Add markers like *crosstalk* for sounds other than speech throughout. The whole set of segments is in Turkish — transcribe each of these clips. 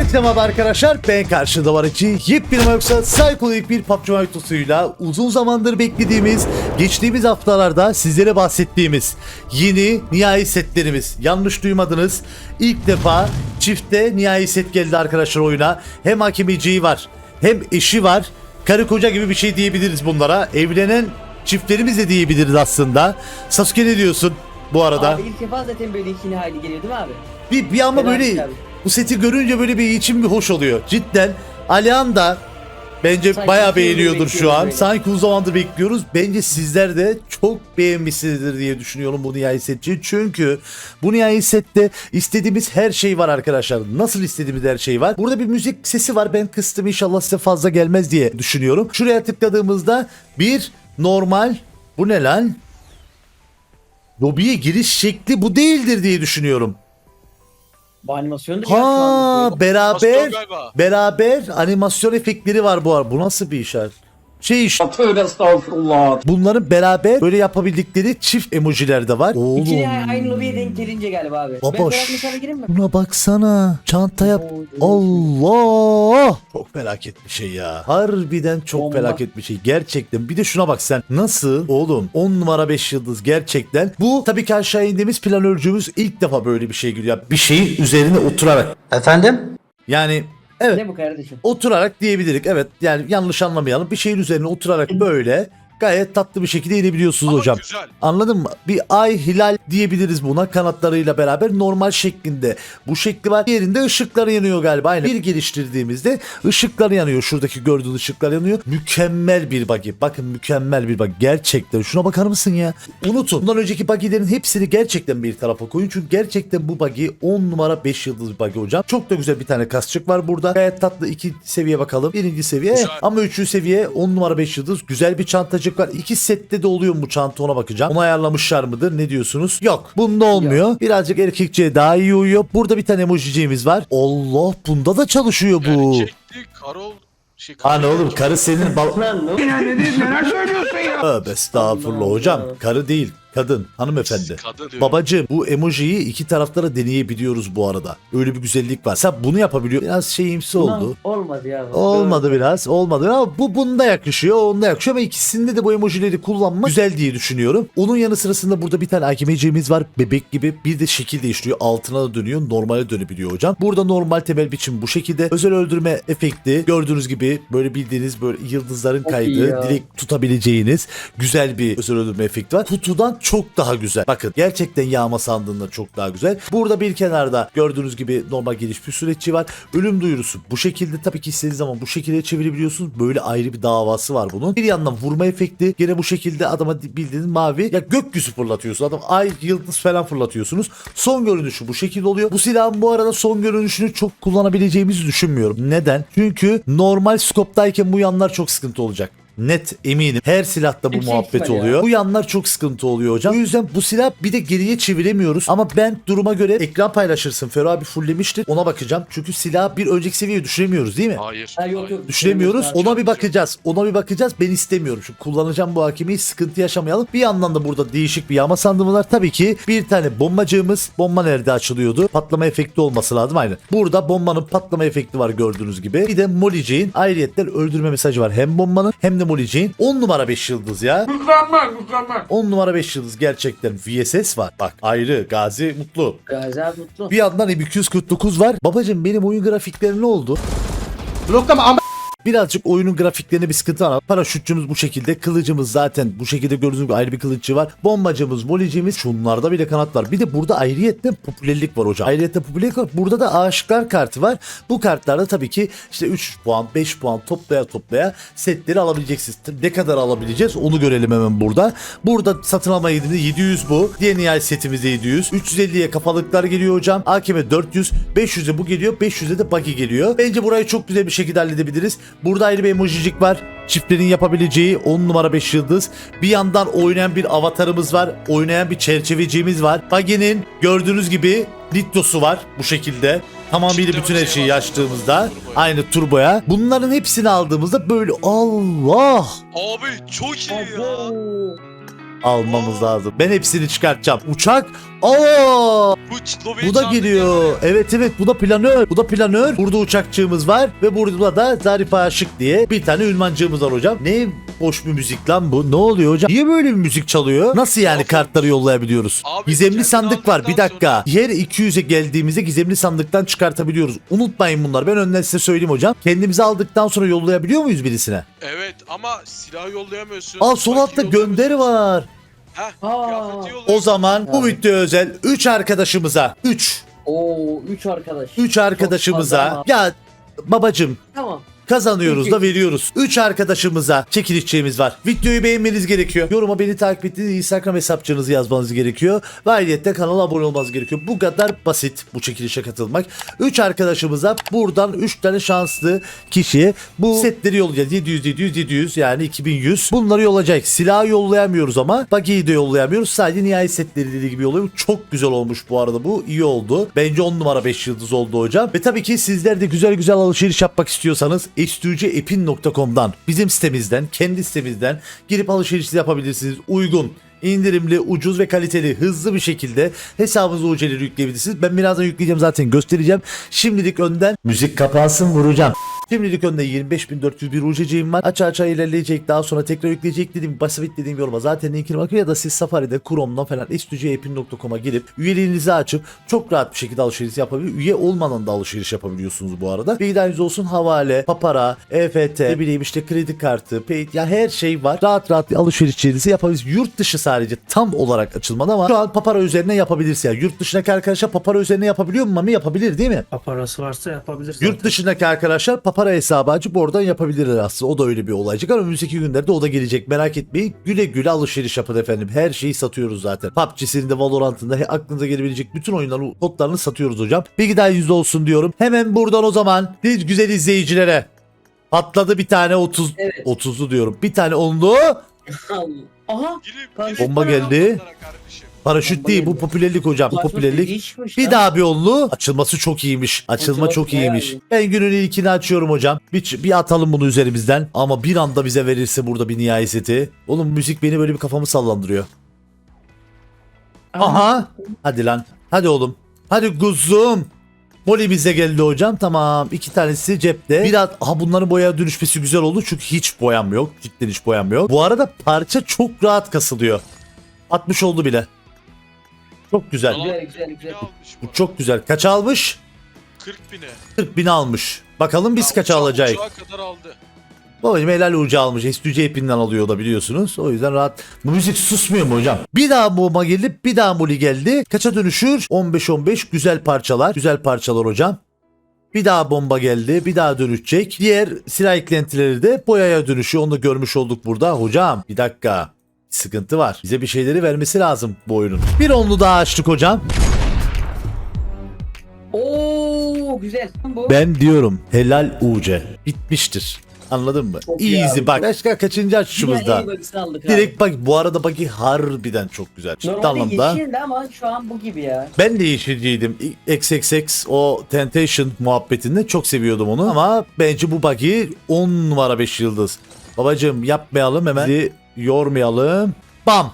Herkese merhaba arkadaşlar. Ben karşıda var için yepyeni yoksa psikolojik bir PUBG Mobile uzun zamandır beklediğimiz, geçtiğimiz haftalarda sizlere bahsettiğimiz yeni nihai setlerimiz. Yanlış duymadınız. İlk defa çifte nihai set geldi arkadaşlar oyuna. Hem hakemiciyi var, hem eşi var. Karı koca gibi bir şey diyebiliriz bunlara. Evlenen çiftlerimiz de diyebiliriz aslında. Sasuke ne diyorsun bu arada? Abi ilk defa zaten böyle ikili hali geliyor değil mi abi? Bir, bir ama böyle abi. Bu seti görünce böyle bir içim bir hoş oluyor. Cidden Alihan da bence Sanki bayağı beğeniyordur şu an. böyle. Sanki uzun zamandır bekliyoruz. Bence sizler de çok beğenmişsinizdir diye düşünüyorum bu nihai setçi. Çünkü bu nihai sette istediğimiz her şey var arkadaşlar. Nasıl istediğimiz her şey var. Burada bir müzik sesi var. Ben kıstım inşallah size fazla gelmez diye düşünüyorum. Şuraya tıkladığımızda bir normal bu ne lan? Lobiye giriş şekli bu değildir diye düşünüyorum. Bu animasyonu da Ha beraber beraber animasyon efektleri var bu arada. Bu nasıl bir işaret? Şey işte Tövbe estağfurullah. bunların beraber böyle yapabildikleri çift emojiler de var. Oğlum. İkili hali aynı lobiye denk gelince galiba abi. Baba, ben mi? Buna baksana. Çanta yap. Oo, Allah! Çok felaket bir şey ya. Harbiden çok Bomba. felaket bir şey. Gerçekten. Bir de şuna bak sen. Nasıl? Oğlum 10 numara 5 yıldız gerçekten. Bu tabii ki aşağı indiğimiz planörcümüz ilk defa böyle bir şey geliyor. Bir şeyin üzerine oturarak. Efendim? Yani evet Ne bu kardeşim? oturarak diyebilirik. Evet yani yanlış anlamayalım. Bir şeyin üzerine oturarak böyle gayet tatlı bir şekilde inebiliyorsunuz Ama hocam. güzel. Anladın mı? Bir ay hilal diyebiliriz buna kanatlarıyla beraber normal şeklinde. Bu şekli var. Diğerinde ışıkları yanıyor galiba. Aynen. Bir geliştirdiğimizde ışıkları yanıyor. Şuradaki gördüğünüz ışıklar yanıyor. Mükemmel bir buggy. Bakın mükemmel bir buggy. Gerçekten. Şuna bakar mısın ya? Unutun. Bundan önceki buggy'lerin hepsini gerçekten bir tarafa koyun. Çünkü gerçekten bu buggy 10 numara 5 yıldız bir buggy hocam. Çok da güzel bir tane kasçık var burada. Gayet tatlı iki seviye bakalım. Birinci seviye Güzel. ama üçüncü seviye 10 numara 5 yıldız. Güzel bir çantacık var. İki sette de oluyor mu bu çanta ona bakacağım. Onu ayarlamışlar mıdır? Ne diyorsunuz? Yok. Bunda olmuyor. Birazcık erkekçiye daha iyi uyuyor. Burada bir tane emojiciğimiz var. Allah bunda da çalışıyor bu. Erkekli, karol, şey, Ha ne oğlum karı senin bal... Lan ne Tövbe estağfurullah hocam. Karı değil. Kadın, hanımefendi. Kadın diyorum. Babacığım bu emojiyi iki taraflara deneyebiliyoruz bu arada. Öyle bir güzellik var. Sen bunu yapabiliyor. Biraz şeyimsi oldu. Olmadı ya. bu. Olmadı biraz olmadı ama bu bunda yakışıyor onda yakışıyor ama ikisinde de bu emojileri kullanmak güzel diye düşünüyorum. Onun yanı sırasında burada bir tane hakemeciğimiz var bebek gibi bir de şekil değiştiriyor altına da dönüyor normale dönebiliyor hocam. Burada normal temel biçim bu şekilde özel öldürme efekti gördüğünüz gibi böyle bildiğiniz böyle yıldızların iyi kaydığı ya. direkt tutabileceğiniz güzel bir özel öldürme efekti var. Kutudan çok daha güzel. Bakın gerçekten yağma sandığında çok daha güzel. Burada bir kenarda gördüğünüz gibi normal geliş bir süreççi var. Ölüm duyurusu bu şekilde tabii ki istediğiniz zaman bu şekilde çevirebiliyorsunuz. Böyle ayrı bir davası var bunun. Bir yandan vurma efekti gene bu şekilde adama bildiğiniz mavi ya gökyüzü fırlatıyorsun. Adam ay yıldız falan fırlatıyorsunuz. Son görünüşü bu şekilde oluyor. Bu silahın bu arada son görünüşünü çok kullanabileceğimizi düşünmüyorum. Neden? Çünkü normal skoptayken bu yanlar çok sıkıntı olacak. Net eminim. Her silahta bu Yüksek muhabbet ihtimal ya. oluyor. Bu yanlar çok sıkıntı oluyor hocam. O yüzden bu silah bir de geriye çeviremiyoruz. Ama ben duruma göre ekran paylaşırsın. Fero abi fulllemiştir. Ona bakacağım. Çünkü silah bir önceki seviyeye düşüremiyoruz değil mi? Hayır. Ha, yok hayır. yok. Düşüremiyoruz. Abi. Ona bir bakacağız. Ona bir bakacağız. Ben istemiyorum. Çünkü kullanacağım bu hakemi sıkıntı yaşamayalım. Bir yandan da burada değişik bir yağma sandığımız var. Tabii ki bir tane bombacığımız. Bomba nerede açılıyordu? Patlama efekti olması lazım. Aynen. Burada bombanın patlama efekti var gördüğünüz gibi. Bir de Molly'ciğin ayrıyetten öldürme mesajı var. Hem bombanın hem de Molly'ciğin. 10 numara 5 yıldız ya. Mükemmel mükemmel. 10 numara 5 yıldız gerçekten. VSS var. Bak ayrı. Gazi mutlu. Gazi abi mutlu. Bir yandan M249 var. Babacım benim oyun grafikleri ne oldu? Bloklama ama Birazcık oyunun grafiklerine bir sıkıntı var. Paraşütçümüz bu şekilde. Kılıcımız zaten bu şekilde gördüğünüz gibi ayrı bir kılıcı var. Bombacımız, volicimiz. Şunlarda bile kanat var. Bir de burada ayrıyetten popülerlik var hocam. Ayrıyetten popülerlik var. Burada da aşıklar kartı var. Bu kartlarda tabii ki işte 3 puan, 5 puan toplaya toplaya setleri alabileceksiniz. Ne kadar alabileceğiz onu görelim hemen burada. Burada satın alma yedimde 700 bu. Diğer nihai setimizde 700. 350'ye kafalıklar geliyor hocam. AKM 400. 500'e bu geliyor. 500'e de buggy geliyor. Bence burayı çok güzel bir şekilde halledebiliriz. Burada ayrı bir emojicik var. Çiftlerin yapabileceği 10 numara 5 yıldız. Bir yandan oynayan bir avatarımız var. Oynayan bir çerçeveciğimiz var. Buggy'nin gördüğünüz gibi Litto'su var bu şekilde. Tamamıyla bütün her şey şeyi açtığımızda Turboya. aynı turboya. Bunların hepsini aldığımızda böyle Allah Abi çok iyi ya. Almamız lazım. Ben hepsini çıkartacağım. Uçak. Aa! Bu da geliyor. Evet evet bu da planör. Bu da planör. Burada uçakçığımız var ve burada da Zarif Aşık diye bir tane ünvancığımız var hocam. Ne boş bir müzik lan bu? Ne oluyor hocam? Niye böyle bir müzik çalıyor? Nasıl yani Abi- kartları yollayabiliyoruz? Abi, gizemli sandık var. Bir aldıktan dakika. Yer 200'e geldiğimizde gizemli sandıktan çıkartabiliyoruz. Unutmayın bunlar. Ben önden size söyleyeyim hocam. Kendimizi aldıktan sonra yollayabiliyor muyuz birisine? Evet ama silah yollayamıyorsun. Al sol altta gönderi var. Heh, Aa. kıyafeti yolluyorsun. O zaman bu video özel 3 arkadaşımıza 3 Oo 3 arkadaş. 3 Çok arkadaşımıza fazla ya babacım Tamam. Kazanıyoruz da veriyoruz. 3 arkadaşımıza çekilişçiğimiz var. Videoyu beğenmeniz gerekiyor. Yoruma beni takip ettiğiniz Instagram hesapçığınızı yazmanız gerekiyor. Ve ayrıca kanala abone olmanız gerekiyor. Bu kadar basit bu çekilişe katılmak. 3 arkadaşımıza buradan 3 tane şanslı kişiye bu setleri yollayacağız. 700 700 700 yani 2100. Bunları yollayacak. Silahı yollayamıyoruz ama buggy'yi de yollayamıyoruz. Sadece nihai setleri dediği gibi yolluyoruz. Çok güzel olmuş bu arada bu. iyi oldu. Bence 10 numara 5 yıldız oldu hocam. Ve tabii ki sizler de güzel güzel alışveriş yapmak istiyorsanız estüceepin.com'dan bizim sitemizden, kendi sitemizden girip alışveriş yapabilirsiniz. Uygun indirimli, ucuz ve kaliteli, hızlı bir şekilde hesabınıza UC'leri yükleyebilirsiniz. Ben birazdan yükleyeceğim zaten göstereceğim. Şimdilik önden müzik kapansın vuracağım. Şimdilik önde 25.401 UC'ciğim var. Aça aça ilerleyecek. Daha sonra tekrar yükleyecek dediğim basit dediğim yoruma zaten linkini bakın ya da siz Safari'de Chrome'dan falan estüceepin.com'a girip üyeliğinizi açıp çok rahat bir şekilde alışveriş yapabilir. Üye olmadan da alışveriş yapabiliyorsunuz bu arada. Bilginiz olsun havale, papara, EFT, ne bileyim işte kredi kartı, pay, ya her şey var. Rahat rahat alışverişlerinizi yapabilirsiniz. Yurt dışı sadece tam olarak açılmadı ama şu an papara üzerine yapabilirsiniz. Yani yurt dışındaki arkadaşlar papara üzerine yapabiliyor mu? Mami yapabilir değil mi? Parası varsa yapabilirsin. Yurt dışındaki arkadaşlar papara hesabı açıp oradan yapabilirler aslında. O da öyle bir olacak ama önümüzdeki günlerde o da gelecek. Merak etmeyin. Güle güle alışveriş yapın efendim. Her şeyi satıyoruz zaten. PUBG'sinde, Valorant'ında aklınıza gelebilecek bütün oyunların kodlarını satıyoruz hocam. Bilgi daha yüzde olsun diyorum. Hemen buradan o zaman biz güzel izleyicilere patladı bir tane 30 Evet. 30'lu diyorum. Bir tane onlu *laughs* Aha. Bomba para geldi. kardeşim. Paraşüt değil bu popülerlik hocam. Bu popülerlik. Bir daha bir onlu. Açılması çok iyiymiş. Açılma çok iyiymiş. iyi. Ben günün ilkini açıyorum hocam. Bir, bir atalım bunu üzerimizden. Ama bir anda bize verirse burada bir nihai seti. Oğlum müzik beni böyle bir kafamı sallandırıyor. Aha. Hadi lan. Hadi oğlum. Hadi kuzum. Moli bize geldi hocam. Tamam. iki tanesi cepte. Biraz aha bunların boya dönüşmesi güzel oldu. Çünkü hiç boyam yok. Cidden hiç boyam yok. Bu arada parça çok rahat kasılıyor. 60 oldu bile. Çok güzel. Güzel, güzel, 40 güzel. almış Bu bu. çok güzel. Kaç almış? 40 bine. 40 bin almış. Bakalım biz kaça alacağız. Uçağa kadar aldı. Babacım helal ucu almış. Estüce ipinden alıyor da biliyorsunuz. O yüzden rahat. Bu müzik susmuyor mu hocam? Bir daha bomba geldi. Bir daha muli geldi. Kaça dönüşür? 15-15 güzel parçalar. Güzel parçalar hocam. Bir daha bomba geldi. Bir daha dönüşecek. Diğer silah eklentileri de boyaya dönüşüyor. Onu da görmüş olduk burada. Hocam bir dakika. Sıkıntı var. Bize bir şeyleri vermesi lazım bu oyunun. Bir onlu daha açtık hocam. Oo güzel. Bu. Ben diyorum helal UC. Bitmiştir. Anladın mı? Çok iyi Easy abi, bak. Başka kaçıncı açışımızda? Direkt bak bu arada bagi harbiden çok güzel. Ciddi Normalde anlamda. yeşildi ama şu an bu gibi ya. Ben de yeşilciydim. XXX o Temptation muhabbetinde çok seviyordum onu ama bence bu buggy 10 numara 5 yıldız. Babacım yapmayalım hemen. Bizi yormayalım. Bam.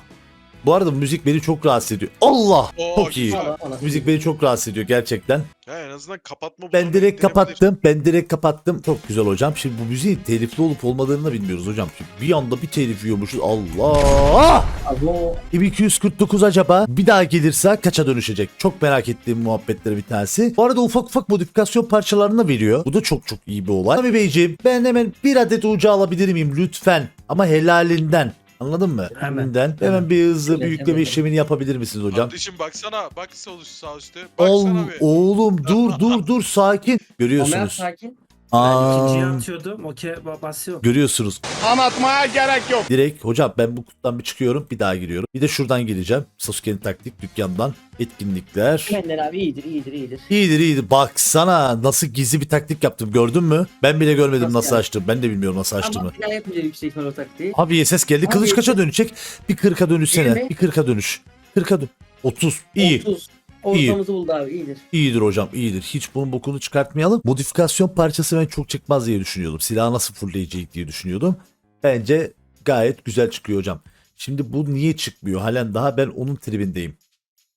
Bu arada müzik beni çok rahatsız ediyor. Allah! Oo, çok iyi. güzel. Müzik beni çok rahatsız ediyor gerçekten. He, en azından kapatma Ben direkt kapattım. Ben direkt kapattım. Çok güzel hocam. Şimdi bu müziğin telifli olup olmadığını da bilmiyoruz hocam. Şimdi bir anda bir telif yiyormuşuz. Allah! Abo. 249 acaba bir daha gelirse kaça dönüşecek? Çok merak ettiğim muhabbetleri bir tanesi. Bu arada ufak ufak modifikasyon parçalarını veriyor. Bu da çok çok iyi bir olay. Abi Beyciğim ben hemen bir adet ucu alabilir miyim lütfen? Ama helalinden. Anladın mı? Hemen. Hemen, hemen bir hızlı bir Evet, yükleme evet. işlemini yapabilir misiniz hocam? Kardeşim baksana. Bak sol üst sağ üstte. Baksana Oğlum, bir. oğlum dur dur dur sakin. Ömer Görüyorsunuz. sakin. Ben Aa, ikinciye atıyordum. Okey basıyor. görüyorsunuz. Anlatmaya gerek yok. Direkt hocam ben bu kutudan bir çıkıyorum bir daha giriyorum. Bir de şuradan gireceğim. Sasuke'nin taktik dükkandan etkinlikler. Benden abi iyidir iyidir iyidir. İyidir iyidir. Baksana nasıl gizli bir taktik yaptım gördün mü? Ben bile görmedim Nasıl nasıl yani? açtım. Ben de bilmiyorum nasıl açtığımı. Ama bir daha yüksek ihtimal o taktiği. Abi ses geldi. Abi Kılıç kaça dönecek? Bir 40'a dönüşsene. Yirmi. Bir 40'a dönüş. 40'a dön. 30. İyi. 30. Ortamızı buldu abi iyidir. İyidir hocam iyidir. Hiç bunun bokunu çıkartmayalım. Modifikasyon parçası ben çok çıkmaz diye düşünüyordum. Silahı nasıl fullleyecek diye düşünüyordum. Bence gayet güzel çıkıyor hocam. Şimdi bu niye çıkmıyor? Halen daha ben onun tribindeyim.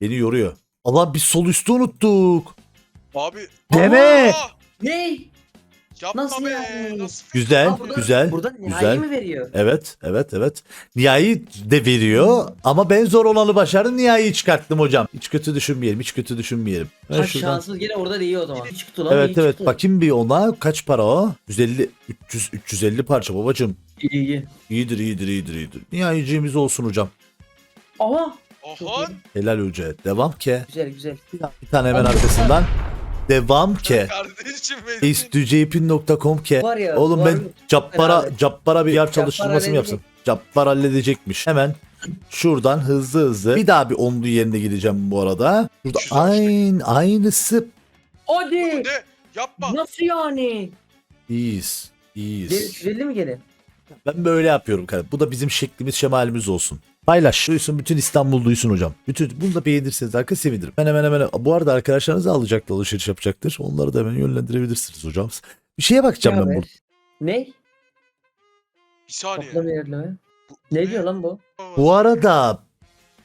Beni yoruyor. Allah biz sol üstü unuttuk. Abi. Deme. Aa! Ne? Yapma Nasıl be. yani? Nasıl Güzel, Aa, burada- güzel, Burada nihai güzel. mi veriyor? Evet, evet, evet. Nihai de veriyor ama ben zor olanı başardım. Nihai'yi çıkarttım hocam. Hiç kötü düşünmeyelim, hiç kötü düşünmeyelim. Ben Ha, şuradan... şanssız gene orada değil o zaman. İyi çıktı lan. Evet iyi evet çıktı. bakayım bir ona kaç para o? 150 300 350 parça babacım. İyi iyi. İyidir iyidir iyidir iyidir. Nihayiciğimiz olsun hocam. Aha. Aha. Helal hoca. Devam ke. Güzel güzel. Bir tane hemen arkasından. Devam ke. Kardeşim benim. istücepin.com ke. Var ya, Oğlum var ben mı? Cappara. Cappara bir yer çalıştırması mı yapsın? Cappar halledecekmiş. Hemen şuradan hızlı hızlı bir daha bir onlu yerine gideceğim bu arada. Burada Güzel. aynı aynısı Hadi. Ne? Yapma. Nasıl yani? iyiyiz. iyiyiz. Gel 350 mi gene? Ben böyle yapıyorum kardeşim. Bu da bizim şeklimiz şemalimiz olsun. Paylaş. Duysun bütün İstanbul duysun hocam. Bütün bunu da beğenirseniz arka sevinirim. Ben hemen hemen bu arada arkadaşlarınız da alacaktır alışveriş yapacaktır. Onları da hemen yönlendirebilirsiniz hocam. Bir şeye bakacağım ben burada. Ne? Bir saniye. Toplam Ne diyor lan bu? Bu arada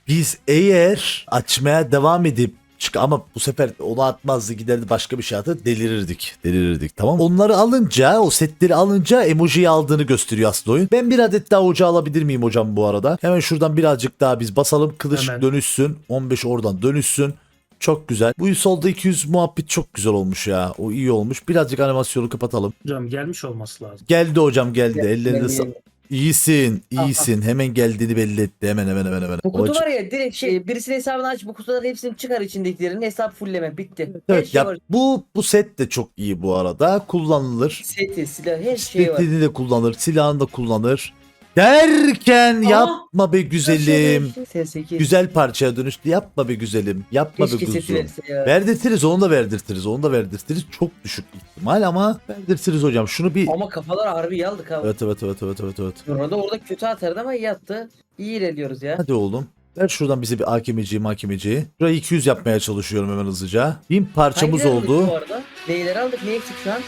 biz eğer açmaya devam edip çık ama bu sefer onu atmazdı giderdi başka bir şey atır delirirdik. Delirirdik tamam. Onları alınca o setleri alınca emojiyi aldığını gösteriyor aslında oyun. Ben bir adet daha ocağı alabilir miyim hocam bu arada? Hemen şuradan birazcık daha biz basalım. Kılıç Hemen. dönüşsün. 15 oradan dönüşsün. Çok güzel. Bu solda 200 muhabbet çok güzel olmuş ya. O iyi olmuş. Birazcık animasyonu kapatalım. Hocam gelmiş olması lazım. Geldi hocam geldi. Gel- Ellerine gel- sa- gel. İyisin, iyisin. Hemen geldiğini belli etti. Hemen hemen hemen hemen. Bu kutu Babacım- var ya direkt şey birisinin hesabını aç bu kutuların hepsini çıkar içindekilerin hesap fullleme bitti. her Evet şey ya var. bu bu set de çok iyi bu arada. Kullanılır. Seti, silah her şey var. Setini de kullanır, silahını da kullanır. Derken Aa! yapma be güzelim. S8. Güzel parçaya dönüştü. Yapma be güzelim. Yapma be Keşke seti kuzum. verse ya. Verdirtiriz onu da verdirtiriz. Onu da verdirtiriz. Çok düşük ihtimal ama verdirtiriz hocam. Şunu bir Ama kafalar harbi yaldık abi. Evet evet evet evet evet evet. Orada orada kötü atardı ama iyi attı. İyi ilerliyoruz ya. Hadi oğlum. Ver şuradan bize bir hakemeciyi hakemeciyi. Şurayı 200 yapmaya çalışıyorum hemen hızlıca. 1000 parçamız Hangileri aldık oldu. Bu arada? Neyleri aldık? Ne eksik şu an?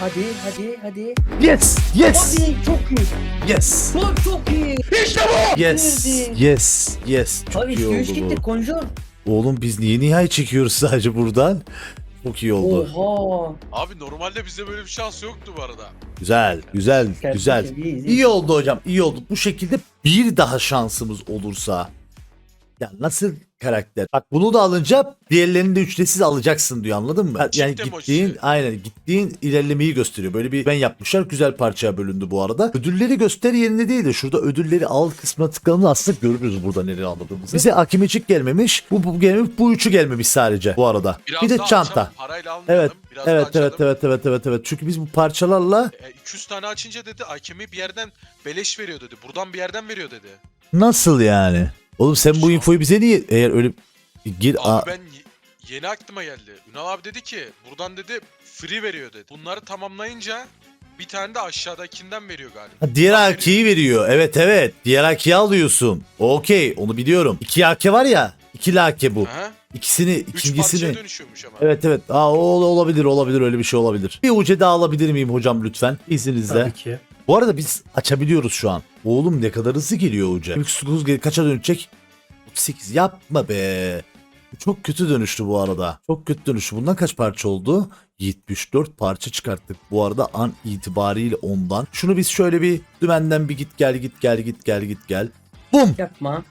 Hadi hadi hadi. Yes! Yes! Hadi çok iyi. Yes! Lan çok iyi. Yes! Nerede? Yes! Yes! Çok Abi iyi oldu 200 gitti bu. konjur. Oğlum biz niye nihai çekiyoruz sadece buradan? Çok iyi oldu. Oha. Abi normalde bizde böyle bir şans yoktu bu arada. Güzel, güzel, güzel. İyi oldu hocam, iyi oldu. Bu şekilde bir daha şansımız olursa. Ya nasıl karakter? Bak bunu da alınca diğerlerini de ücretsiz alacaksın diyor anladın mı? Yani Ciddi mi o gittiğin şey? aynen gittiğin ilerlemeyi gösteriyor. Böyle bir ben yapmışlar güzel parçaya bölündü bu arada. Ödülleri göster yerinde değil de şurada ödülleri al kısmına tıkladığında aslında görürüz burada nereye aldığımızı. Bize akimecik gelmemiş. Bu, bu gelmemiş. Bu üçü gelmemiş sadece bu arada. Biraz bir de daha çanta. açalım, Parayla almayalım. Evet. Biraz daha Evet açalım. evet evet evet evet evet. Çünkü biz bu parçalarla E, 200 tane açınca dedi Akemi bir yerden beleş veriyor dedi. Buradan bir yerden veriyor dedi. Nasıl yani? Oğlum sen bu infoyu bize niye eğer öyle gir a- Abi ben yeni aklıma geldi. Ünal abi dedi ki buradan dedi free veriyor dedi. Bunları tamamlayınca bir tane de aşağıdakinden veriyor galiba. Ha, diğer AK'yi veriyor. Evet evet. Diğer AK'yi alıyorsun. Okey onu biliyorum. İki AK var ya. İkili AK bu. Aha. İkisini Üç ikincisini. dönüşüyormuş ama. Evet evet. Aa, o olabilir olabilir öyle bir şey olabilir. Bir ucu daha alabilir miyim hocam lütfen? İzninizle. Tabii ki. Bu arada biz açabiliyoruz şu an. Oğlum ne kadar hızlı geliyor. 49 gel- kaça dönecek? 38 yapma be. Çok kötü dönüştü bu arada. Çok kötü dönüştü. Bundan kaç parça oldu? 74 parça çıkarttık. Bu arada an itibariyle ondan. Şunu biz şöyle bir dümenden bir git gel git gel git gel git gel. Bum! Yapma.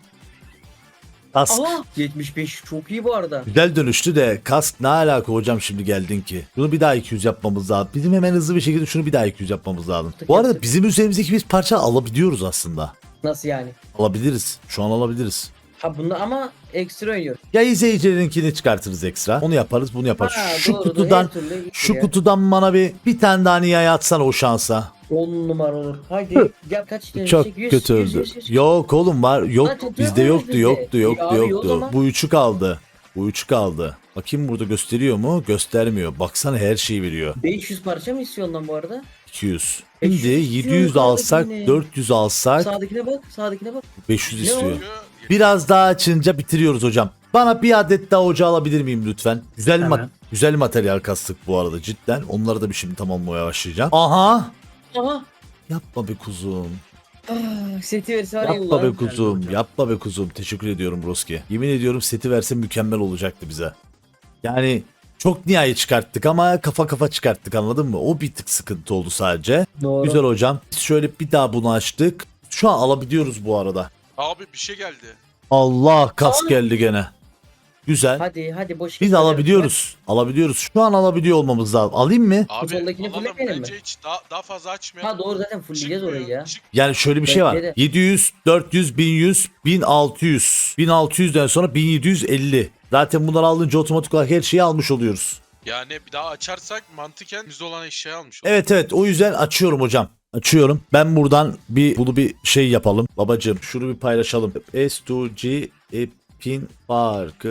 Kask. Aha. 75 çok iyi bu arada. Güzel dönüştü de kask ne alaka hocam şimdi geldin ki? Bunu bir daha 200 yapmamız lazım. Bizim hemen hızlı bir şekilde şunu bir daha 200 yapmamız lazım. Bu arada bizim üzerimizdeki biz parça alabiliyoruz aslında. Nasıl yani? Alabiliriz. Şu an alabiliriz. Ha bunda ama ekstra oynuyor. Ya izleyicilerinkini çıkartırız ekstra. Onu yaparız, bunu yaparız. Ha, şu doğru, kutudan her türlü şu ya. kutudan bana bir bir tane daha nihayet atsana o şansa. 10 numara olur. Haydi. Gel kaç tane? Çok 100, kötü 100, öldü. 100, 100. Yok oğlum var. Yok Lan bizde yok yoktu, bizde. yoktu, yoktu, abi, yoktu. Bu üçü kaldı. Bu üçü kaldı. Bakayım burada gösteriyor mu? Göstermiyor. Baksana her şeyi veriyor. 500 parça mı istiyorsun lan bu arada? 200. 500 Şimdi istiyor 700 alsak, yukarıdakine. 400 alsak Sağdakine bak, sağdakine bak. 500 Ne istiyor. Biraz daha açınca bitiriyoruz hocam. Bana bir adet daha ocağı alabilir miyim lütfen? Güzel Hemen. ma- güzel materyal kastık bu arada cidden. Onları da bir şimdi tamamlamaya başlayacağım. Aha! Aha. Yapma be kuzum. Ah, Seti verse var ya Yapma be ulan. kuzum. Yapma be kuzum. Teşekkür ediyorum Broski. Yemin ediyorum seti verse mükemmel olacaktı bize. Yani çok nihai çıkarttık ama kafa kafa çıkarttık anladın mı? O bir tık sıkıntı oldu sadece. Doğru. Güzel hocam. Biz şöyle bir daha bunu açtık. Şu an alabiliyoruz bu arada. Abi bir şey geldi. Allah kas Aa. geldi gene. Güzel. Hadi hadi boş Biz alabiliyoruz. Alabiliyoruz. Şu an alabiliyor olmamız lazım. Alayım mı? Abi soldakini alalım fullemeyelim bence hiç daha, daha fazla açmayalım. Ha doğru zaten fullleyeceğiz orayı ya. Çık- Yani şöyle bir şey var. Bence de. 700, 400, 1100, 1600. 1600'den sonra 1750. Zaten bunları alınca otomatik olarak her şeyi almış oluyoruz. Yani bir daha açarsak mantıken bizde olan eşyayı almış oluruz. Evet evet o yüzden açıyorum hocam. Açıyorum. Ben buradan bir bunu bir şey yapalım. Babacığım şunu bir paylaşalım. S2G e, pin farkı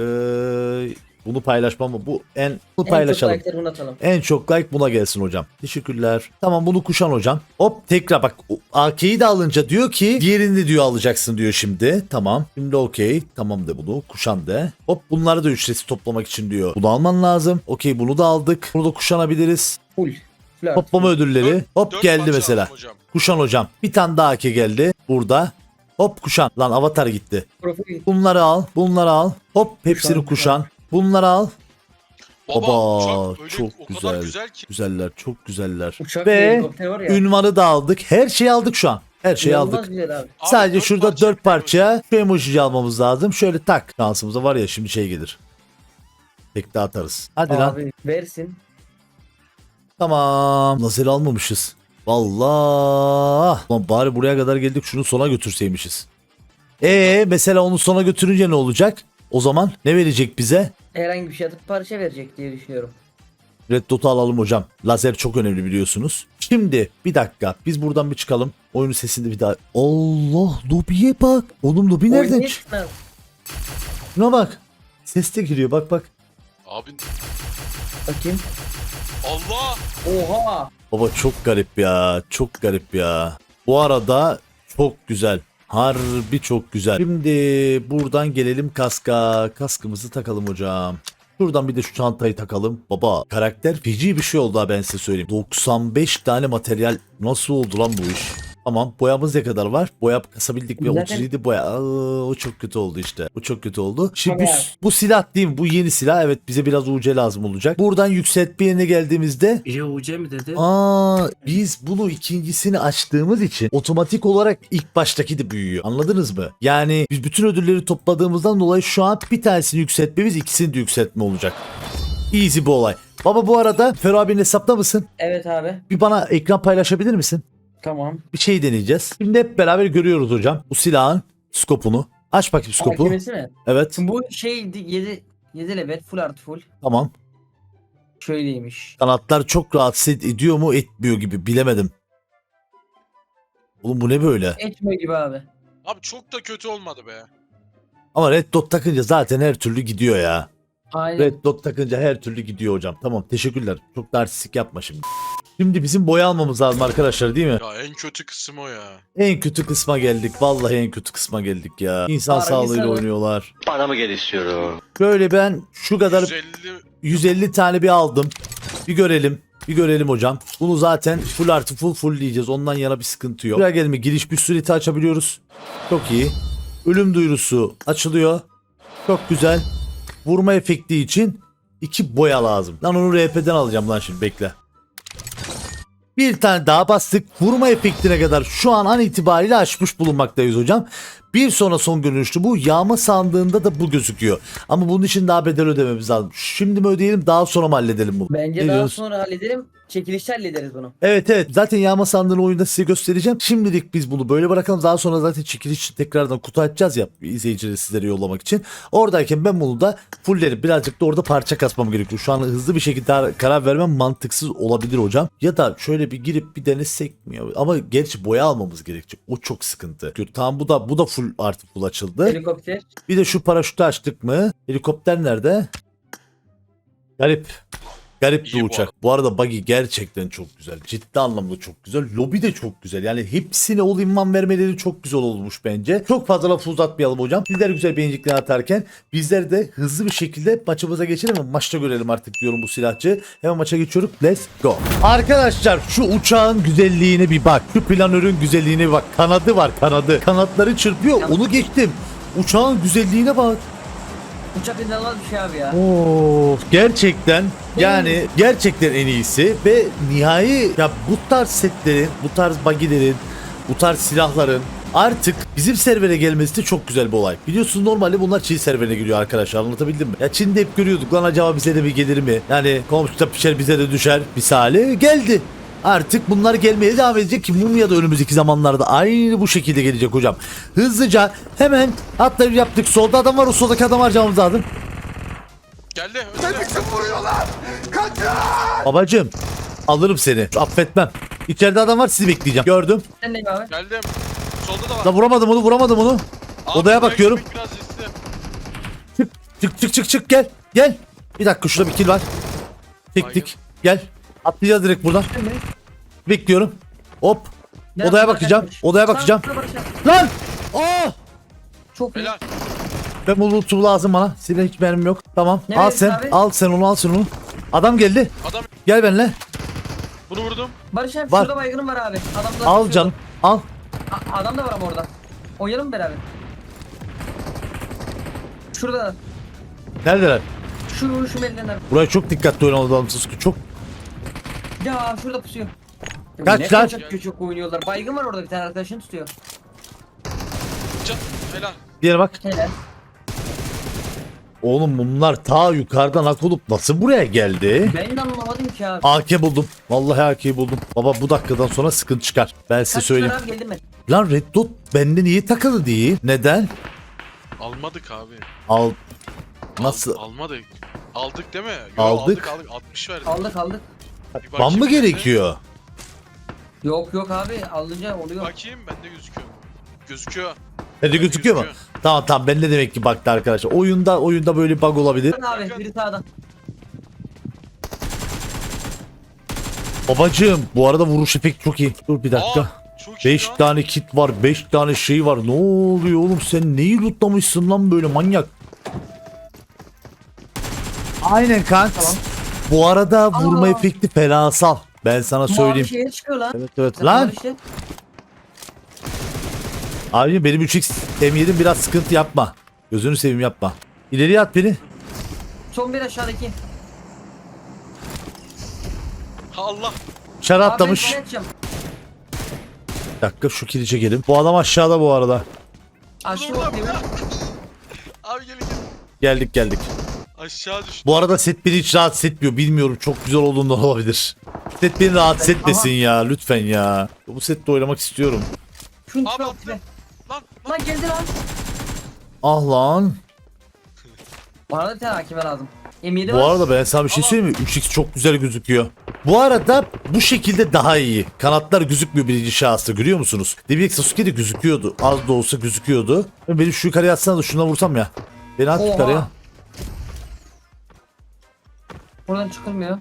bunu paylaşmam mı? Bu en bunu En paylaşalım. çok atalım. En çok like buna gelsin hocam. Teşekkürler. Tamam bunu kuşan hocam. Hop tekrar bak AK'yi de alınca diyor ki diğerini diyor alacaksın diyor şimdi. Tamam. Şimdi okey. Tamam de bunu kuşan de. Hop bunları da ücretsiz toplamak için diyor. Bunu alman lazım. Okey bunu da aldık. Bunu da kuşanabiliriz. Full. Toplama ödülleri. Dört- Hop dört geldi mesela. hocam. Kuşan hocam. Bir tane daha AK geldi. Burada. Hop kuşan. Lan avatar gitti. Profil. Bunları al. Bunları al. Hop hepsini Kuşan, kuşan. Bunları al. Baba, Baba, uçak çok o güzel. kadar güzel ki. Güzeller. Çok güzeller. Uçak Ve helikopter var ya. ünvanı da aldık. Her şeyi aldık şu an. Her şeyi İnanılmaz aldık. güzel abi. Abi, Sadece dört şurada parça dört parça şu emojiyi almamız lazım. Şöyle tak. Şansımıza var ya şimdi şey gelir. Tek de atarız. Hadi lan. Abi versin. Tamam. Lazer almamışız. Vallahi. Lan bari buraya kadar geldik şunu sona götürseymişiz. Ee mesela onu sona götürünce ne olacak? O zaman ne verecek bize? Herhangi bir şey atıp parça verecek diye düşünüyorum. Red Dot'u alalım hocam. Lazer çok önemli biliyorsunuz. Şimdi bir dakika biz buradan bir çıkalım. Oyunun sesinde bir daha. Allah lobiye bak. Oğlum lobi nereden çıktı? Şuna bak. Ses de giriyor bak bak. Abi Bakayım. Allah! Oha. Baba çok garip ya. Çok garip ya. Bu arada çok güzel. Harbi çok güzel. Şimdi buradan gelelim kaska. Kaskımızı takalım hocam. Şuradan bir de şu çantayı takalım. Baba karakter feci bir şey oldu ha ben size söyleyeyim. 95 tane materyal nasıl oldu lan bu iş? Tamam boyamız ne kadar var? Boya kasabildik mi? Zaten- 37 boya. Aa, o çok kötü oldu işte. O çok kötü oldu. Şimdi bu, bu silah değil mi? Bu yeni silah. Evet bize biraz UC lazım olacak. Buradan yükseltme yerine geldiğimizde Biri UC mi dedi? Aa biz bunu ikincisini açtığımız için otomatik olarak ilk baştaki de büyüyor. Anladınız mı? Yani biz bütün ödülleri topladığımızdan dolayı şu an bir tanesini yükseltmemiz ikisini de yükseltme olacak. Easy bu olay. Baba bu arada Ferro abinin hesapta mısın? Evet abi. Bir bana ekran paylaşabilir misin? Tamam. Bir şey deneyeceğiz. Şimdi hep beraber görüyoruz hocam. Bu silahın skopunu. Aç bakayım skopu. Hakemesi mi? Evet. Bu şey 7 7 level full artı full. Tamam. Şöyleymiş. Kanatlar çok rahatsız ediyor mu etmiyor gibi bilemedim. Oğlum bu ne böyle? Etmiyor gibi abi. Abi çok da kötü olmadı be. Ama red dot takınca zaten her türlü gidiyor ya. Aynen. Red dot takınca her türlü gidiyor hocam. Tamam teşekkürler. Çok da artistik yapma şimdi. Şimdi bizim boya almamız lazım arkadaşlar değil mi? Ya en kötü kısım o ya. En kötü kısma geldik. Vallahi en kötü kısma geldik ya. İnsan Harbi sağlığıyla sana- oynuyorlar. Paramı gel istiyorum. Böyle ben şu kadar 150 150 tane bir aldım. Bir görelim. Bir görelim hocam. Bunu zaten full artı full full diyeceğiz. Ondan yana bir sıkıntı yok. Buraya gelme giriş bir süreti açabiliyoruz. Çok iyi. Ölüm duyurusu açılıyor. Çok güzel. Vurma efekti için iki boya lazım. Lan onu RP'den alacağım lan şimdi bekle. Bir tane daha bastık. Vurma efektine kadar şu an an itibariyle açmış bulunmaktayız hocam. Bir sonra son görünüşlü bu. Yağma sandığında da bu gözüküyor. Ama bunun için daha bedel ödememiz lazım. Şimdi mi ödeyelim daha sonra mı halledelim bunu? Bence Ne daha diyorsun? sonra halledelim. Çekilişte hallederiz bunu. Evet evet zaten yağma sandığını oyunda size göstereceğim. Şimdilik biz bunu böyle bırakalım. Daha sonra zaten çekiliş tekrardan kutu açacağız ya izleyicileri sizlere yollamak için. Oradayken ben bunu da fulllerim. Birazcık da orada parça kasmam gerekiyor. Şu an hızlı bir şekilde karar vermem mantıksız olabilir hocam. Ya da şöyle bir girip bir denesek mi? ya? Ama gerçi boya almamız gerekecek. O çok sıkıntı. Tamam bu da bu da full artı full açıldı. Helikopter. Bir de şu paraşütü açtık mı? Helikopter nerede? Garip. Garip bir bu uçak. Bu arada buggy gerçekten çok güzel. Ciddi anlamda çok güzel. Lobi de çok güzel. Yani hepsine all in vermeleri çok güzel olmuş bence. Çok fazla lafı uzatmayalım hocam. Sizler güzel beğenicikler atarken bizler de hızlı bir şekilde maçımıza geçelim ve maçta görelim artık diyorum bu silahçı. Hemen maça geçiyoruz. Let's go. Arkadaşlar şu uçağın güzelliğine bir bak. Şu planörün güzelliğine bir bak. Kanadı var kanadı. Kanatları çırpıyor. Onu geçtim. Uçağın güzelliğine bak. Uçak inanılmaz bir şey abi ya. Oo, gerçekten yani gerçekten en iyisi ve nihai ya bu tarz setlerin, bu tarz bagilerin, bu tarz silahların artık bizim servere gelmesi de çok güzel bir olay. Biliyorsunuz normalde bunlar Çin serverine geliyor arkadaşlar anlatabildim mi? Ya Çin'de hep görüyorduk lan acaba bize de bir gelir mi? Yani komşuda pişer bize de düşer misali geldi. Artık bunlar gelmeye devam edecek ki Mumya da önümüzdeki zamanlarda aynı bu şekilde gelecek hocam. Hızlıca hemen atlayıp yaptık. Solda adam var o soldaki adam harcamamız lazım. Geldi. Önde. Babacım alırım seni. Affetmem. İçeride adam var sizi bekleyeceğim. Gördüm. Sen neyim abi? Geldim. Solda da var. Da vuramadım onu vuramadım onu. Abi, odaya bakıyorum. Biraz riskli. Çık çık çık çık gel. Gel. Bir dakika şurada bir kill var. Çektik. Gel. Atlayacağız direkt buradan. Bekliyorum. Hop. Ya, Odaya bak bakacağım. arkadaş. Odaya Sağ- bakacağım. sağ bakacağım. Lan! Aa! Çok iyi. Helal. Ben bu loot'u lazım bana. Silah hiç benim yok. Tamam. Ne al verirsin sen. abi? Al sen onu al sen onu. Adam geldi. Adam Gel benimle. bunu vurdum. Barış abi Var. şurada baygınım var abi. Adam da Al canım. Al. A- adam da var ama orada. Oynayalım mı beraber? Şurada. Neredeler? Şu şu melineler. Buraya çok dikkatli oynamalı lazım Sasuke. Çok. Ya şurada pusuyor. Ya Kaç ne lan? Çok kötü çok oynuyorlar. Baygın var orada bir tane arkadaşını tutuyor. Can. Helal. Diğer bak. Helal. Oğlum bunlar ta yukarıdan ak olup nasıl buraya geldi? Ben de anlamadım ki abi. AK buldum. Vallahi AK buldum. Baba bu dakikadan sonra sıkıntı çıkar. Ben size Kaç söyleyeyim. abi geldi mi? Lan Red Dot bende niye takılı değil? Neden? Almadık abi. Al. Al- Nasıl? almadık. Aldık değil mi? Yo, Aldık. aldık. aldık. 60 verdik. Aldık aldık. Bir Ban mı gerekiyor? Yok yok abi alınca bende. oluyor. Bakayım bende gözüküyor. Gözüküyor. Sende gözüküyor mu? Tamam tamam bende demek ki baktı arkadaşlar. Oyunda oyunda böyle bug olabilir. Abi biri sağdan. Babacığım bu arada vuruş efekti çok iyi. Dur bir dakika. Aa, çok iyi 5 lan. tane kit var, 5 tane şey var. Ne oluyor oğlum sen neyi lootlamışsın lan böyle manyak? Aynen kanka. Tamam. Bu arada vurma Aa. efekti fenasal. Ben sana söyleyeyim. Mavi şeye çıkıyor lan. Evet evet. Lan işte. abi benim 3x M7 biraz sıkıntı yapma. Gözünü seveyim yapma. İleriye at beni. Son bir aşağıdaki. Ha, Allah. Abi atlamış. sana. Bir dakika şu kili çekelim. Bu adam aşağıda bu arada. Aşağı. Abi gelin gelin. Geldik geldik. Aşağı düştü. Bu arada set beni hiç rahatsız etmiyor. Bilmiyorum çok güzel olduğundan olabilir. Set beni rahatsız etmesin ya lütfen ya. Bu sette oynamak istiyorum. Şunu Abi güzel. Lan lan. Lan geldi lan. Ah lan. Bana bir tane hakime lazım. M7 Bu var. arada ben sana bir şey söyleyeyim mi? 3x çok güzel gözüküyor. Bu arada bu şekilde daha iyi. Kanatlar gözükmüyor birinci şahısta görüyor musunuz? Demek Sasuke de gözüküyordu. Az da olsa gözüküyordu. Beni şu yukarıya atsana da şuna vursam ya. Beni at Oha. yukarıya. Buradan çıkılmıyor.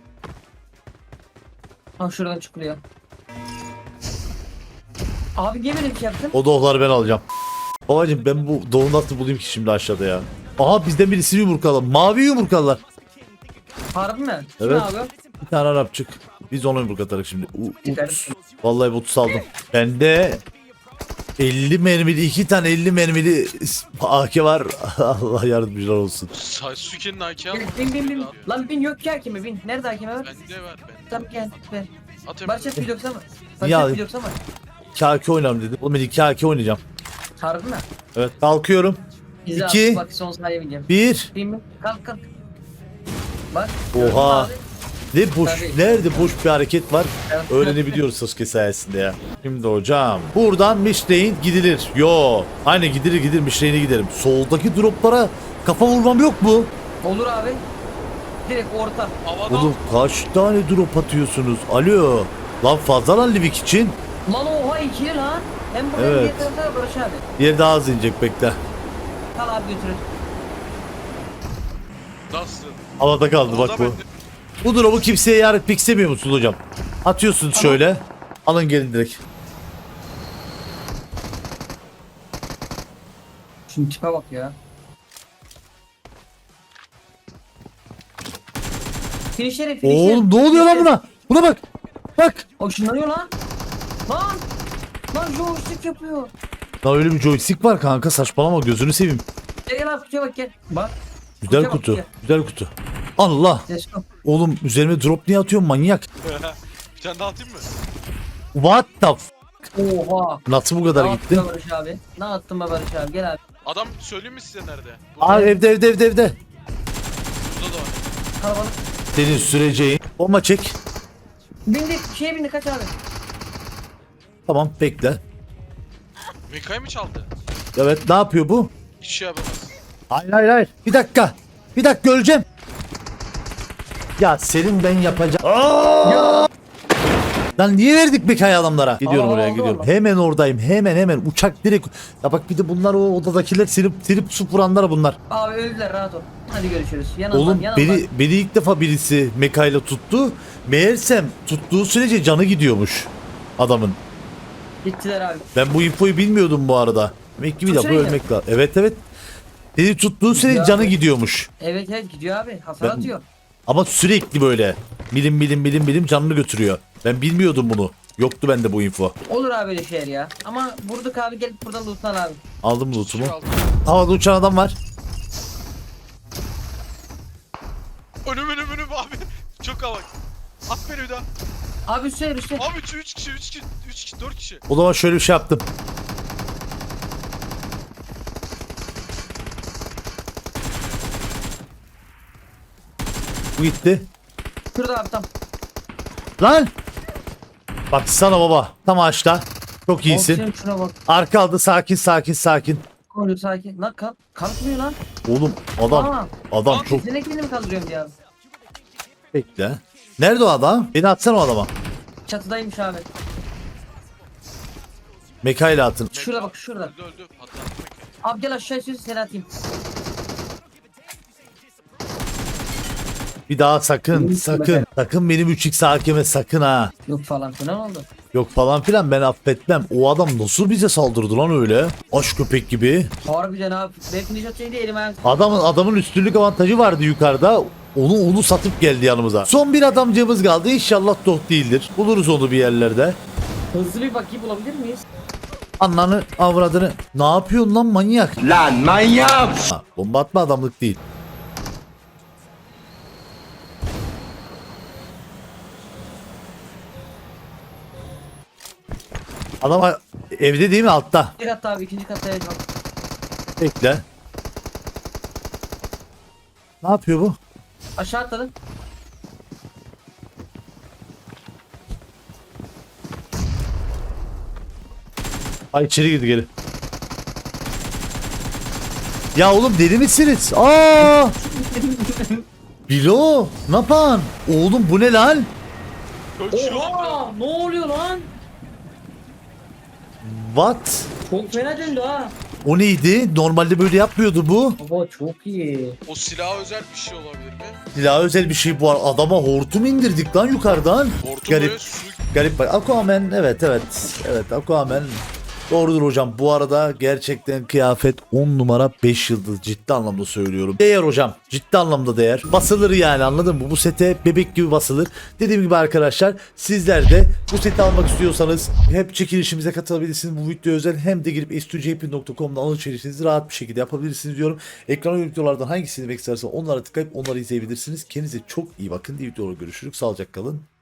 Ha şuradan çıkılıyor. Abi niye böyle bir şey yaptın? O doğuları ben alacağım. Babacım ben bu doğu nasıl bulayım ki şimdi aşağıda ya. Aha bizden birisi yumurkalar. Mavi yumurkalar. Harbi mi? Kim Evet. abi? Bir tane Arapçık. Biz onu yumruklatarız şimdi. U. Vallahi bu aldım. Bende 50 mermili iki tane 50 mermili AK var. *laughs* Allah yardımcılar olsun. Sasuke'nin AK al. Bin bin bin. Lan bin yok ki hakimi bin. Nerede hakime var? Bende var bende. Tamam gel ver. At hemen. Bir yoksa mı? Barış bir yoksa mı? 2 AK oynarım dedim. Oğlum 2 AK oynayacağım. Harbi mi? Evet kalkıyorum. İzle İki. abi, Bak son saniye bineceğim. 1. Bin bin. Kalk kalk. Bak. Oha. abi? Ne boş, Tabii. nerede boş bir hareket var? Öğrenebiliyoruz Sasuke sayesinde ya. Şimdi hocam. Buradan Michelin gidilir. Yo. Aynen gidilir gidilir Michelin'e giderim. Soldaki droplara kafa vurmam yok mu? Olur abi. Direkt orta. Havada. Oğlum kaç tane drop atıyorsunuz? Alo. Lan fazla lan Livik için. Lan oha ikili lan. Hem burada Evet. hem diğer tarafta Barış abi. Bir yer daha az inecek bekle. Kal abi götürün. Nasıl? Havada kaldı bak Havada bu. bende. Bu drop'u kimseye yar etmek istemiyor musunuz hocam? Atıyorsunuz şöyle. Alın gelin direkt. Şimdi tipe bak ya. Finişleri finişleri. Oğlum ne oluyor lan buna? Buna bak. Bak. O ışınlanıyor lan. Lan. Lan joystick yapıyor. Lan öyle bir joystick var kanka saçmalama gözünü seveyim. Gel gel abi kutuya bak gel. Bak. Güzel Kutuya bak, kutu. Güzel kutu. Allah. Oğlum üzerime drop niye atıyorsun manyak? bir tane daha atayım mı? What the f- Oha. Nasıl bu kadar Ne gitti? attın be Barış abi? Ne attın be Barış abi? Gel abi. Adam söyleyeyim mi size nerede? Aa evde evde evde evde. Burada da var. Kalabalık. Senin süreceğin. Bomba çek. Bindi. Şeye bindi kaç abi. Tamam bekle. Mekayı mı çaldı? Evet ne yapıyor bu? Hiç şey yapamaz. Hayır hayır hayır. Bir dakika. Bir dakika öleceğim. Ya senin ben yapacağım. Lan niye verdik Bekay adamlara? Gidiyorum Aa, oraya gidiyorum. Hemen oradayım. Hemen hemen uçak direkt. Ya bak bir de bunlar o odadakiler silip silip su vuranlar bunlar. Abi öldüler rahat ol. Hadi görüşürüz. Yanılmam Oğlum yanılmam. beni beni ilk defa birisi Mekayla tuttu. Meğersem tuttuğu sürece canı gidiyormuş adamın. Gittiler abi. Ben bu infoyu bilmiyordum bu arada. Demek ki bir defa şey ölmek lazım. Evet evet. Beni tuttuğu sürece Ya. canı gidiyormuş. Evet evet gidiyor abi. Hasar Ben- atıyor. Ama sürekli böyle milim milim milim milim canını götürüyor. Ben bilmiyordum bunu. Yoktu bende bu info. Olur abi öyle şeyler ya. Ama vurduk abi gelip buradan lootlan abi. Aldım lootumu. Aldım. Havada uçan adam var. Önüm önüm önüm abi. Çok hava. At beni bir daha. Abi üstte üstte. Abi 3 3 kişi 3 kişi 3 kişi 4 kişi. O zaman şöyle bir şey yaptım. Bu gitti. Şurada abi tam. Lan! Bak sana baba. Tam ağaçta. Çok iyisin. Şuna bak. Arka aldı. Sakin sakin sakin. Koydu sakin. Lan kalk. Kalkmıyor lan. Oğlum adam Aa. adam çok Senin ekmeğini mi kaldırıyorum diye abi. bekle. Nerede o adam? Beni atsana o adama. Çatıdaymış abi. Mekayla atın. Şurada bak şurada. Öldü öldü. Patlattı. Abi gel aşağı istiyorsan seni atayım. Bir daha sakın Yürü sakın. bakalım. Sakın benim 3x hakeme sakın ha. Yok falan filan oldu. Yok falan filan ben affetmem. O adam nasıl bize saldırdı lan öyle? Aş köpek gibi. Harbiden abi. Ben finish atayım diye elim ayağım. Adamın adamın üstünlük avantajı vardı yukarıda. Onu onu satıp geldi yanımıza. Son bir adamcığımız kaldı. İnşallah doh değildir. Buluruz onu bir yerlerde. Hızlı bir bakayım bulabilir miyiz? Anlanı avradını. Ne yapıyorsun lan manyak? Lan manyak. Ha, bomba atma adamlık değil. Adam evde değil mi altta? Bir katta abi ikinci katta bak. Bekle. Ne yapıyor bu? Aşağı atladı. Ay içeri girdi geri. Ya oğlum deli misiniz? Aa! *laughs* Bilo, ne yapan? Oğlum bu ne lan? Oha! Ne oluyor lan? What? Çok fena döndü ha. O neydi? Normalde böyle yapmıyordu bu. Baba çok iyi. O silaha özel bir şey olabilir mi? Silah özel bir şey bu. ar- Adama hortum indirdik lan yukarıdan. Hortum Garip. böyle su Garip bak. Aquaman evet evet. Evet Aquaman. Doğrudur hocam. Bu arada gerçekten kıyafet 10 numara 5 yıldız. Ciddi anlamda söylüyorum. Değer hocam. Ciddi anlamda değer. Basılır yani anladın mı? Bu sete bebek gibi basılır. Dediğim gibi arkadaşlar sizler de bu seti almak istiyorsanız hep çekilişimize katılabilirsiniz. Bu video özel hem de girip s2jp.com'da alışverişinizi rahat bir şekilde yapabilirsiniz diyorum. Ekrana videolardan hangisini istersen onlara tıklayıp onları izleyebilirsiniz. Kendinize çok iyi bakın. Diğer videoda görüşürüz. Sağlıcakla kalın.